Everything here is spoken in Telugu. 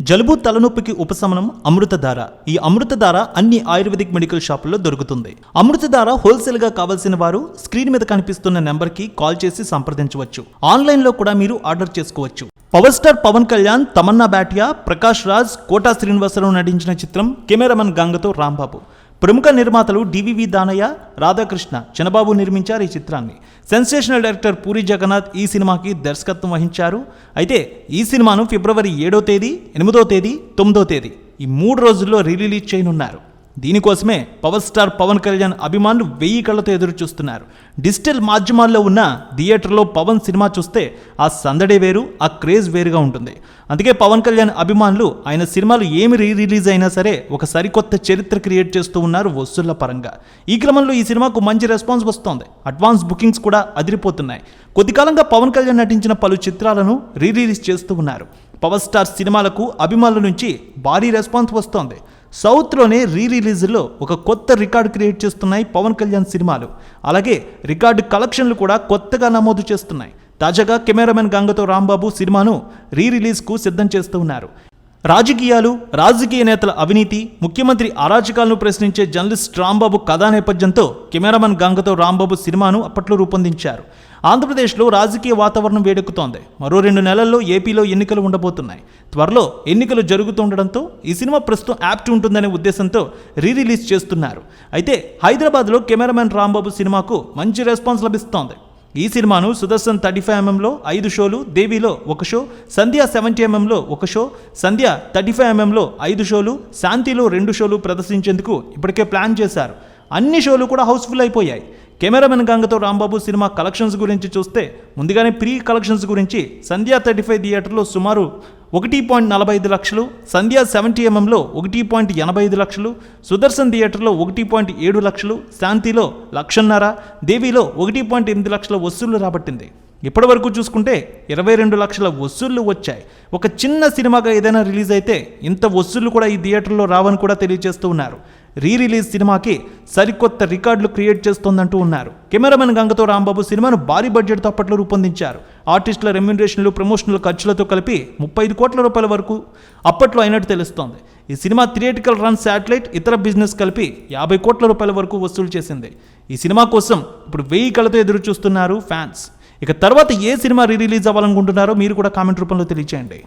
జలుబు తలనొప్పికి ఉపశమనం అమృతధార. ఈ అమృతధార అన్ని ఆయుర్వేదిక్ మెడికల్ షాపుల్లో దొరుకుతుంది. అమృతధార హోల్సేల్గా కావాల్సిన వారు స్క్రీన్ మీద కనిపిస్తున్న నెంబర్కి కాల్ చేసి సంప్రదించవచ్చు. ఆన్లైన్లో కూడా మీరు ఆర్డర్ చేసుకోవచ్చు. పవర్ స్టార్ పవన్ కళ్యాణ్ తమన్నా బాటియా ప్రకాష్ రాజ్ కోటా శ్రీనివాసరావు నటించిన చిత్రం కెమెరామన్ గంగతో రాంబాబు. ప్రముఖ నిర్మాతలు డివివి దానయ్య రాధాకృష్ణ చనబాబు నిర్మించారు ఈ చిత్రాన్ని. సెన్సేషనల్ డైరెక్టర్ పూరి జగన్నాథ్ ఈ సినిమాకి దర్శకత్వం వహించారు. అయితే ఈ సినిమాను ఫిబ్రవరి ఏడో తేదీ ఎనిమిదో తేదీ తొమ్మిదో తేదీ ఈ మూడు రోజుల్లో రిలీజ్ చేయనున్నారు. దీనికోసమే పవర్ స్టార్ పవన్ కళ్యాణ్ అభిమానులు వెయ్యి కళ్ళతో ఎదురు చూస్తున్నారు డిజిటల్ మాధ్యమాల్లో ఉన్న థియేటర్లో పవన్ సినిమా చూస్తే ఆ సందడే వేరు ఆ క్రేజ్ వేరుగా ఉంటుంది. అందుకే పవన్ కళ్యాణ్ అభిమానులు ఆయన సినిమాలు ఏమి రీ రిలీజ్ అయినా సరే ఒక సరికొత్త చరిత్ర క్రియేట్ చేస్తూ ఉన్నారు వసూళ్ళ పరంగా. ఈ క్రమంలో ఈ సినిమాకు మంచి రెస్పాన్స్ వస్తోంది. అడ్వాన్స్ బుకింగ్స్ కూడా అదిరిపోతున్నాయి. కొద్ది కాలంగా పవన్ కళ్యాణ్ నటించిన పలు చిత్రాలను రీ రిలీజ్ చేస్తూ ఉన్నారు. పవర్ స్టార్ సినిమాలకు అభిమానుల నుంచి భారీ రెస్పాన్స్ వస్తోంది. సౌత్లోనే రీ రిలీజ్లో ఒక కొత్త రికార్డు క్రియేట్ చేస్తున్నాయి పవన్ కళ్యాణ్ సినిమాలు. అలాగే రికార్డు కలెక్షన్లు కూడా కొత్తగా నమోదు చేస్తున్నాయి. తాజాగా కెమెరామెన్ గంగతో రాంబాబు సినిమాను రీ రిలీజ్కు సిద్ధం చేస్తూ ఉన్నారు. రాజకీయాలు రాజకీయ నేతల అవినీతి ముఖ్యమంత్రి అరాచకాలను ప్రశ్నించే జర్నలిస్ట్ రాంబాబు కథా నేపథ్యంతో కెమెరామన్ గంగతో రాంబాబు సినిమాను అప్పట్లో రూపొందించారు. ఆంధ్రప్రదేశ్లో రాజకీయ వాతావరణం వేడెక్కుతోంది. మరో రెండు నెలల్లో ఏపీలో ఎన్నికలు ఉండబోతున్నాయి. త్వరలో ఎన్నికలు జరుగుతుండడంతో ఈ సినిమా ప్రస్తుతం యాప్ట్ ఉంటుందనే ఉద్దేశంతో రీ రిలీజ్ చేస్తున్నారు. అయితే హైదరాబాద్లో కెమెరామెన్ రాంబాబు సినిమాకు మంచి రెస్పాన్స్ లభిస్తోంది. ఈ సినిమాను సుదర్శన్ థర్టీ ఫైవ్ ఎంఎంలో ఐదు షోలు దేవిలో ఒక షో సంధ్య సెవెంటీ ఎంఎంలో ఒక షో సంధ్య థర్టీ ఫైవ్ ఎంఎంలో ఐదు షోలు శాంతిలో రెండు షోలు ప్రదర్శించేందుకు ఇప్పటికే ప్లాన్ చేశారు. అన్ని షోలు కూడా హౌస్ఫుల్ అయిపోయాయి. కెమెరామెన్ గంగతో రాంబాబు సినిమా కలెక్షన్స్ గురించి చూస్తే ముందుగానే ప్రీ కలెక్షన్స్ గురించి సంధ్యా థర్టీ ఫైవ్ థియేటర్లో సుమారు ఒకటి పాయింట్ నలభై ఐదు లక్షలు సంధ్యా సెవెంటీ ఎంఎంలో ఒకటి పాయింట్ ఎనభై ఐదు లక్షలు సుదర్శన్ థియేటర్లో ఒకటి పాయింట్ ఏడు లక్షలు శాంతిలో లక్షన్నర దేవిలో ఒకటి పాయింట్ ఎనిమిది లక్షల వసూళ్ళు రాబట్టింది. ఇప్పటి వరకు చూసుకుంటే ఇరవై రెండు లక్షల వసూళ్ళు వచ్చాయి. ఒక చిన్న సినిమాగా ఏదైనా రిలీజ్ అయితే ఇంత వసూళ్ళు కూడా ఈ థియేటర్లో రావని కూడా తెలియజేస్తూ ఉన్నారు. రీ రిలీజ్ సినిమాకి సరికొత్త రికార్డులు క్రియేట్ చేస్తోందంటూ ఉన్నారు. కెమెరామెన్ గంగతో రాంబాబు సినిమాను భారీ బడ్జెట్తో అప్పట్లో రూపొందించారు. ఆర్టిస్టుల రెమ్యునరేషన్లు ప్రమోషనల్ ఖర్చులతో కలిపి ముప్పై ఐదు కోట్ల రూపాయల వరకు అప్పట్లో అయినట్టు తెలుస్తోంది. ఈ సినిమా థియేటికల్ రన్ శాటిలైట్ ఇతర బిజినెస్ కలిపి యాభై కోట్ల రూపాయల వరకు వసూలు చేసింది. ఈ సినిమా కోసం ఇప్పుడు వెయ్యి కళ్ళతో ఎదురు చూస్తున్నారు ఫ్యాన్స్. ఇక తర్వాత ఏ సినిమా రీ రిలీజ్ అవ్వాలనుకుంటున్నారో మీరు కూడా కామెంట్ రూపంలో తెలియచేయండి.